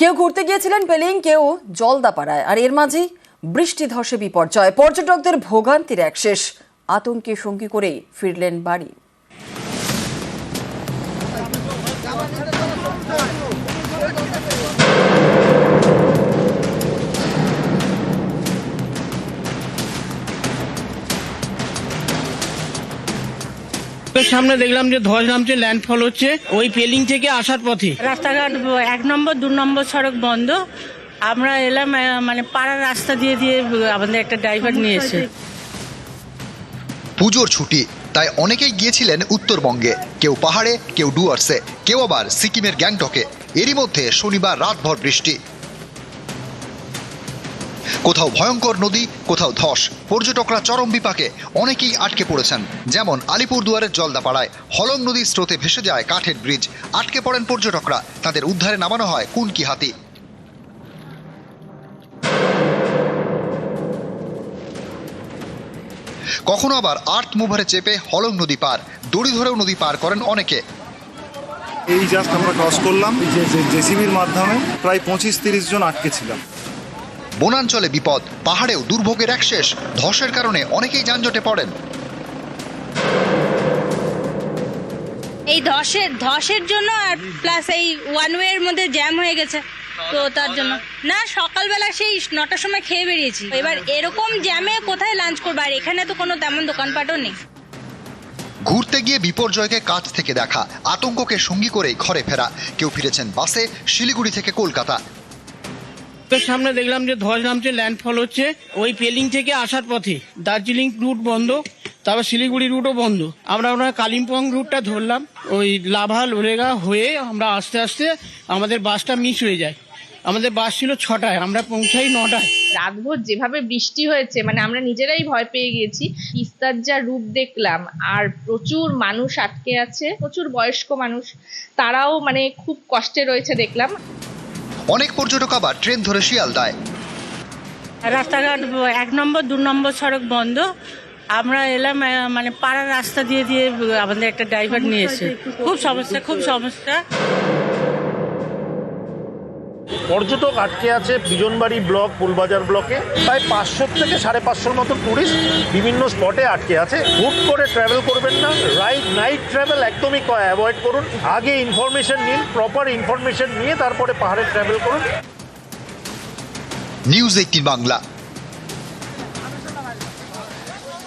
কেউ ঘুরতে গিয়েছিলেন পেলিং কেউ জলদাপাড়ায়, আর এর মাঝেই বৃষ্টি ধসে বিপর্যয়। পর্যটকদের ভোগান্তির এক শেষ, আতঙ্কে সঙ্গী করেই ফিরলেন বাড়ি। সামনে দেখলাম যে ধস নামছে ল্যান্ডফল হচ্ছে। ওই পেলিং থেকে আসার পথে। রাস্তাঘাট এক নম্বর দু নম্বর সড়ক বন্ধ। আমরা এলাম মানে পাড়ার রাস্তা দিয়ে দিয়ে আমাদের একটা ড্রাইভার নিয়ে এসে। পুজোর ছুটি তাই অনেকেই গিয়েছিলেন উত্তরবঙ্গে। কেউ পাহাড়ে কেউ ডুয়ার্সে কেউ আবার সিকিমের গ্যাংটকে। এরই মধ্যে শনিবার রাতভর বৃষ্টি। কোথাও ভয়ঙ্কর নদী, কোথাও ধস। পর্যটকরা চরম বিপাকে অনেকেই আটকে পড়েছেন। যেমন আলিপুরদুয়ারের জলদাপাড়ায় হলং নদীর স্রোতে ভেসে যায় কাঠের ব্রিজ। আটকে পড়েন পর্যটকরা। তাদের উদ্ধারে নামানো হয় কুনকি হাতি কখনো আবার আর্ট মুভারে চেপে হলং নদী পার। দড়ি ধরেও নদী পার করেন অনেকে। এই জাস্ট আমরা ক্রস করলাম। জেসিবির মাধ্যমে প্রায় পঁচিশ তিরিশ জন আটকে ছিলাম। বনাঞ্চলে বিপদ পাহাড়েও দুর্ভোগের এক শেষ ধসের কারণে অনেকেই যানজটে পড়েন। এই ধসের ধসের জন্য আর প্লাস এই ওয়ান ওয়ে এর মধ্যে জ্যাম হয়ে গেছে। তো তার জন্য। না সকালবেলা সেই নটার সময় খেয়ে বেরিয়েছি। এবার এরকম জ্যামে কোথায় লাঞ্চ করব? আর এখানে তো কোনো তেমন দোকানপাটও নেই। ঘুরতে গিয়ে বিপর্যয়কে কাছ থেকে দেখা আতঙ্ককে সঙ্গী করে ঘরে ফেরা। কেউ ফিরেছেন বাসে শিলিগুড়ি থেকে কলকাতা। চোখের সামনে দেখলাম যে ধস নামছে ল্যান্ডফল হচ্ছে। ওই পেলিং থেকে আসার পথে দার্জিলিং রুট বন্ধ, তারপর শিলিগুড়ি রুটও বন্ধ। আমরা ওনার কালিম্পং রুটটা ধরলাম। ওই লাভা লোরেগা হয়ে আমরা আস্তে আস্তে আমাদের বাসটা মিস হয়ে যায়। আমাদের বাস ছিল ছটায়, আমরা পৌঁছাই নটায়। রাতভর যেভাবে বৃষ্টি হয়েছে মানে আমরা নিজেরাই ভয় পেয়ে গিয়েছি তিস্তার যা রূপ দেখলাম, আর প্রচুর মানুষ আটকে আছে, প্রচুর বয়স্ক মানুষ, তারাও মানে খুব কষ্টে রয়েছে দেখলাম। অনেক পর্যটক আবার ট্রেন ধরে শিয়ালদায়। রাস্তাঘাট এক নম্বর, দু নম্বর সড়ক বন্ধ। আমরা এলাম মানে পাড়ার রাস্তা দিয়ে দিয়ে আমাদের একটা ড্রাইভার নিয়ে এসে। খুব সমস্যা খুব সমস্যা। পর্যটক আটকে আছে বিজনবাড়ি ব্লক, ফুলবাজার ব্লকে। প্রায় পাঁচশো থেকে সাড়ে পাঁচশোর মতো ট্যুরিস্ট বিভিন্ন স্পটে আটকে আছে। হুট করে ট্রাভেল করবেন না। রাইট নাইট ট্রাভেল একদমই অ্যাভয়েড করুন। আগে ইনফরমেশন নিন প্রপার ইনফরমেশন নিয়ে তারপরে পাহাড়ে ট্রাভেল করুন। News eighteen Bangla